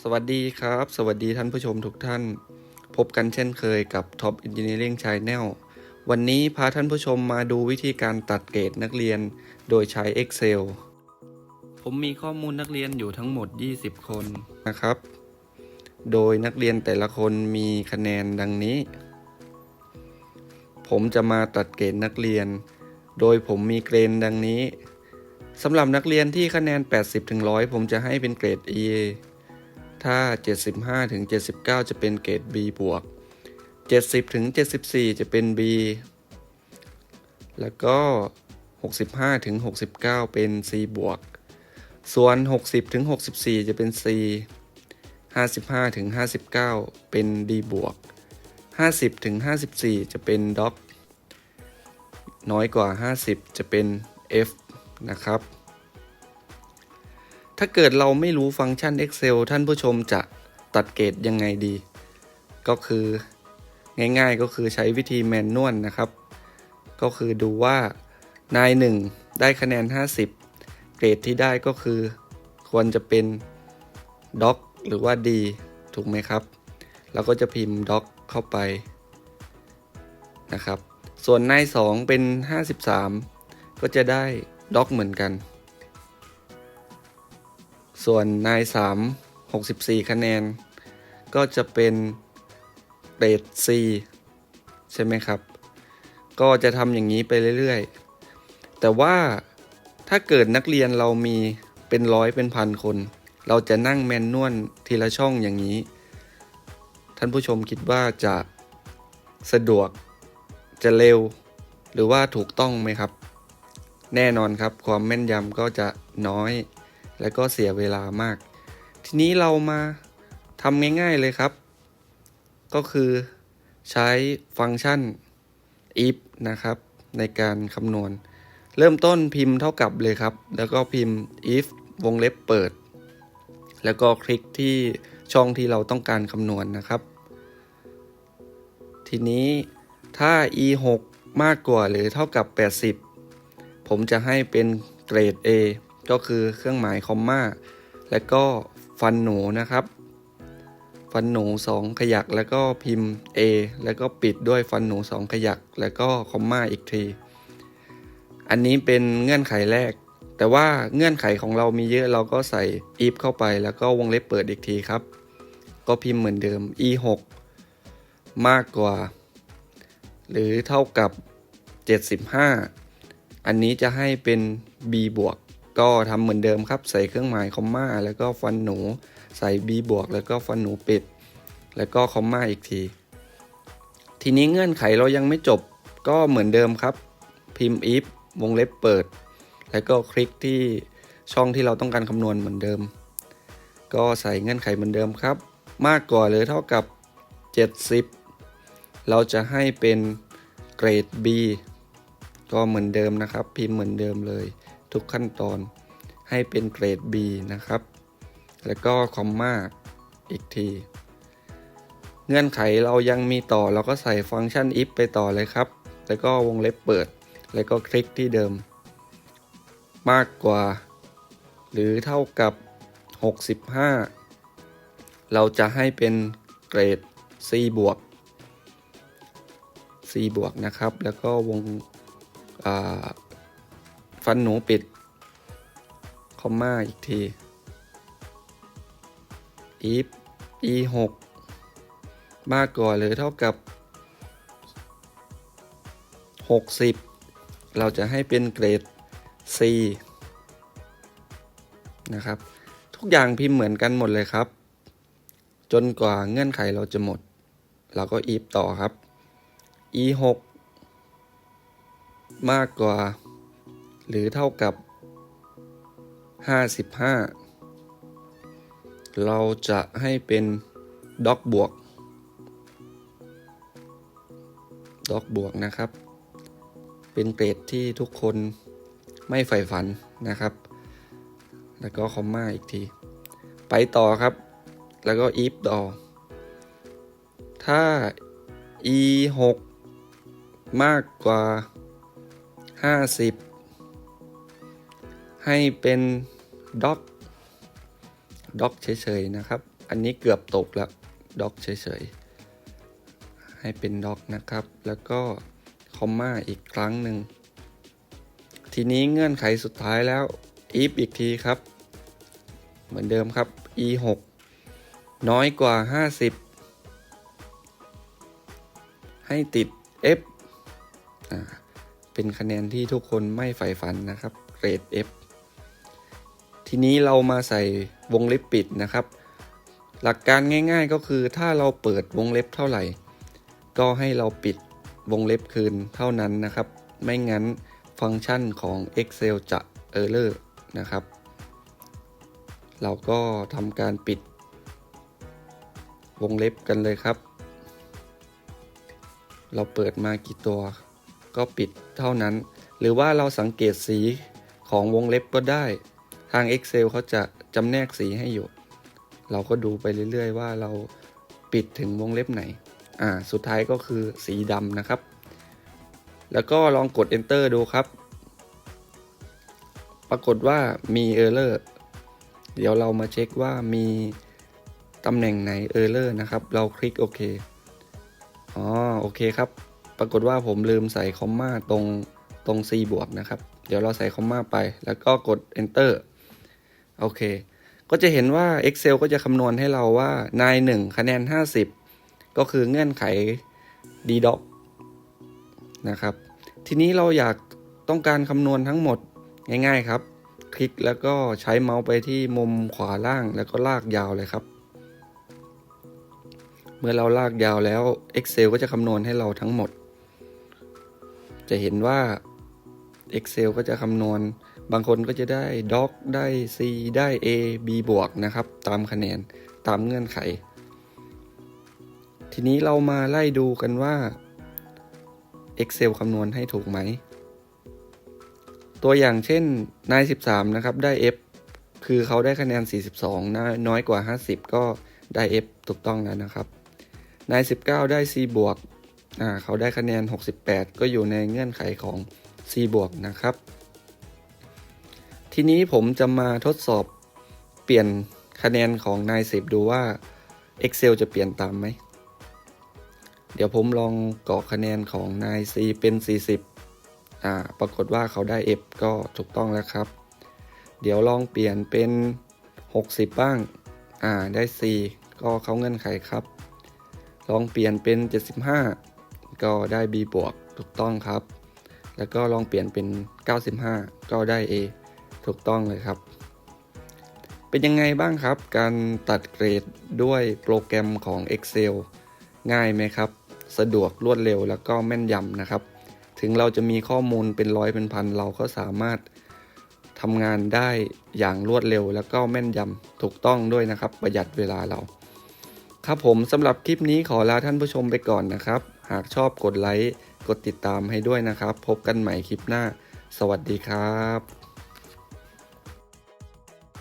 สวัสดีครับ สวัสดีท่านผู้ชมทุกท่าน พบกันเช่นเคยกับ Top Engineering Channel วันนี้พาท่านผู้ชมมาดูวิธีการตัดเกรดนักเรียน โดยใช้ Excel ผมมีข้อมูลนักเรียนอยู่ทั้งหมด 20 คนนะครับ โดยนักเรียนแต่ละคนมีคะแนนดังนี้ ผมจะมาตัดเกรดนักเรียน โดยผมมีเกรนดังนี้สำหรับนักเรียนที่คะแนน 80ถึง100 ผมจะให้เป็นเกรด E ถ้า 75ถึง79 จะเป็นเกรด B บวก 70ถึง74 จะเป็น B แล้วก็ 65ถึง69 เป็น C บวก ส่วน 60ถึง64 จะเป็น C 55ถึง59 เป็น D บวก 50ถึง54 จะเป็นด็อกน้อยกว่า 50 จะเป็น F นะครับ ถ้าเกิดเราไม่รู้ฟังก์ชัน Excel ท่านผู้ชมจะตัดเกรดยังไงดี ก็คือง่ายๆก็คือใช้วิธีแมนนวลนะครับ ก็คือดูว่านายหนึ่งได้คะแนน 50 เกรดที่ได้ก็คือ ควรจะเป็นด็อกหรือว่า D ถูกไหมครับเราก็จะพิมพ์ด็อกเข้าไปนะครับ ส่วนนาย 2 เป็น 53 ก็จะได้ด็อกเหมือนกัน ส่วนนาย3 64 คะแนน ก็จะเป็นเกรด C ใช่ไหมครับ ก็จะทำอย่างนี้ไปเรื่อยๆ แต่ว่าถ้าเกิดนักเรียนเรามีเป็นร้อยเป็นพันคน เราจะนั่งแมนนวลทีละช่องอย่างนี้ ท่านผู้ชมคิดว่าจะสะดวกจะเร็ว หรือว่าถูกต้องไหมครับ แน่นอนครับความแม่นยำก็จะน้อย และก็เสียเวลามาก ทีนี้เรามาทำง่ายๆเลยครับ ก็คือใช้ฟังก์ชัน if นะครับ ในการคำนวณ เริ่มต้นพิมพ์เท่ากับเลยครับ แล้วก็พิมพ์ if วงเล็บเปิด แล้วก็คลิกที่ช่องที่เราต้องการคำนวณนะครับ ทีนี้ถ้า e 6มากกว่าหรือเท่ากับ 80 ผมจะให้เป็นเกรด A ก็คือเครื่องหมายคอมมาและก็ฟันหนูนะครับ ฟันหนู 2 ขยักแล้วก็พิมพ์ A แล้วก็ปิดด้วยฟันหนู 2 ขยักแล้วก็คอมมาอีกที อันนี้เป็นเงื่อนไขแรก แต่ว่าเงื่อนไขของเรามีเยอะเราก็ใส่ if เข้าไปแล้วก็วงเล็บเปิดอีกทีครับ ก็พิมพ์เหมือนเดิม e 6มากกว่า หรือเท่ากับ 75 อันนี้จะให้เป็น b บวก ก็ทำเหมือนเดิมครับ ใส่เครื่องหมายคอมมาแล้วก็ฟันหนู ใส่ b บวกแล้วก็ฟันหนูปิด แล้วก็คอมมาอีกที ทีนี้เงื่อนไขเรายังไม่จบก็เหมือนเดิมครับ พิมพ์ if วงเล็บเปิด แล้วก็คลิกที่ช่องที่เราต้องการคำนวณเหมือนเดิม ก็ใส่เงื่อนไขเหมือนเดิมครับ มากกว่าหรือเท่ากับ 70 เราจะให้เป็นเกรด B ก็เหมือนเดิมนะครับ พิมพ์เหมือนเดิมเลย ทุกขั้นตอนให้เป็นเกรด B นะครับ แล้วก็คอมมาอีกที เงื่อนไขเรายังมีต่อเราก็ใส่ฟังก์ชัน if ไปต่อเลยครับ แล้วก็วงเล็บเปิด แล้วก็คลิกที่เดิม มากกว่า หรือเท่ากับ 65 เราจะให้เป็นเกรด C บวก C บวกนะครับ แล้วก็วง ฟันหนูปิด คอมมาอีกที if e 6มากกว่าหรือเท่ากับ 60 เราจะให้เป็นเกรด C นะครับ ทุกอย่างพิมพ์เหมือนกันหมดเลยครับ จนกว่าเงื่อนไขเราจะหมด เราก็ if ต่อครับ e 6มากกว่า หรือเท่ากับ 55 เราจะให้เป็นด็อกบวกด็อกบวกนะครับ เป็นเกรดที่ทุกคนไม่ใฝ่ฝันนะครับ แล้วก็คอมมาอีกที ไปต่อครับ แล้วก็ if ต่อถ้า e 6มากกว่า 50 ให้เป็นด็อกด็อกเฉยๆนะครับ อันนี้เกือบตกแล้วด็อกเฉยๆ ให้เป็นด็อกนะครับ แล้วก็คอมมาอีกครั้งหนึ่ง ทีนี้เงื่อนไขสุดท้ายแล้ว if อีกทีครับ เหมือนเดิมครับ e 6น้อยกว่า 50 ให้ติด f เป็นคะแนนที่ทุกคนไม่ใฝ่ฝันนะครับ เกรด F ทีนี้เรามาใส่วงเล็บปิดนะครับ หลักการง่ายๆก็คือถ้าเราเปิดวงเล็บเท่าไหร่ ก็ให้เราปิดวงเล็บคืนเท่านั้นนะครับ ไม่งั้นฟังก์ชันของ Excel จะ Error นะครับ เราก็ทำการปิด วงเล็บกันเลยครับ เราเปิดมากี่ตัว ก็ปิดเท่านั้น หรือว่าเราสังเกตสีของวงเล็บก็ได้ ทาง Excel เขาจะจำแนกสีให้อยู่ เราก็ดูไปเรื่อย ๆ ว่าเราปิดถึงวงเล็บไหน อ่า สุดท้ายก็คือสีดำนะครับ แล้วก็ลองกด enter ดูครับ ปรากฏว่ามี error เดี๋ยวเรามาเช็คว่ามีตำแหน่งไหน error นะครับ เราคลิกโอเค อ๋อ โอเคครับ ปรากฏว่าผมลืมใส่คอมมาตรงตรง C บวกนะครับ เดี๋ยวเราใส่คอมมาไป แล้วก็กด enter โอเค ก็จะเห็นว่า Excel ก็จะคำนวณให้เราว่านาย1คะแนน 50 ก็คือเงื่อนไข DDoc นะครับ ทีนี้เราอยากต้องการคำนวณทั้งหมดง่ายๆครับ คลิกแล้วก็ใช้เมาส์ไปที่มุมขวาล่างแล้วก็ลากยาวเลยครับเมื่อเราลากยาวแล้ว Excel ก็จะคำนวณให้เราทั้งหมด จะเห็นว่า Excel ก็จะคำนวณ บางคนก็จะได้ doc ได้ c ได้ a b บวกนะครับ ตามคะแนนตามเงื่อนไข ทีนี้เรามาไล่ดูกันว่า Excel คำนวณให้ถูกไหม ตัวอย่างเช่นนาย 13 นะครับ ได้ F คือเขาได้คะแนน 42 น้อยน้อยกว่า 50 ก็ได้ F ถูกต้องแล้วนะครับ นาย 19 ได้ C บวกเขาได้คะแนน 68 ก็อยู่ในเงื่อนไขของ C บวกนะครับ ทีนี้ผมจะมาทดสอบเปลี่ยนคะแนนของนาย10ดูว่า Excel จะเปลี่ยนตามไหม เดี๋ยวผมลองกรอกคะแนนของนาย C เป็น 40 อ่า ปรากฏว่าเขาได้ F ก็ถูกต้องแล้วครับ เดี๋ยวลองเปลี่ยนเป็น 60 บ้าง อ่า ได้ C ก็เขาเงื่อนไขครับ ลองเปลี่ยนเป็น 75 ก็ได้ B บวก ถูกต้องครับ แล้วก็ลองเปลี่ยนเป็น 95 ก็ได้ A ถูกต้องเลยครับ เป็นยังไงบ้างครับ การตัดเกรดด้วยโปรแกรมของ Excel ง่ายไหมครับ สะดวกรวดเร็วแล้วก็แม่นยำนะครับ ถึงเราจะมีข้อมูลเป็นร้อยเป็นพัน เราก็สามารถทำงานได้อย่างรวดเร็ว แล้วก็แม่นยำถูกต้องด้วยนะครับ ประหยัดเวลาเรา ครับผมสำหรับคลิปนี้ขอลาท่านผู้ชมไปก่อนนะครับ หากชอบกดไลค์กดติดตามให้ด้วยนะครับ พบกันใหม่คลิปหน้า สวัสดีครับ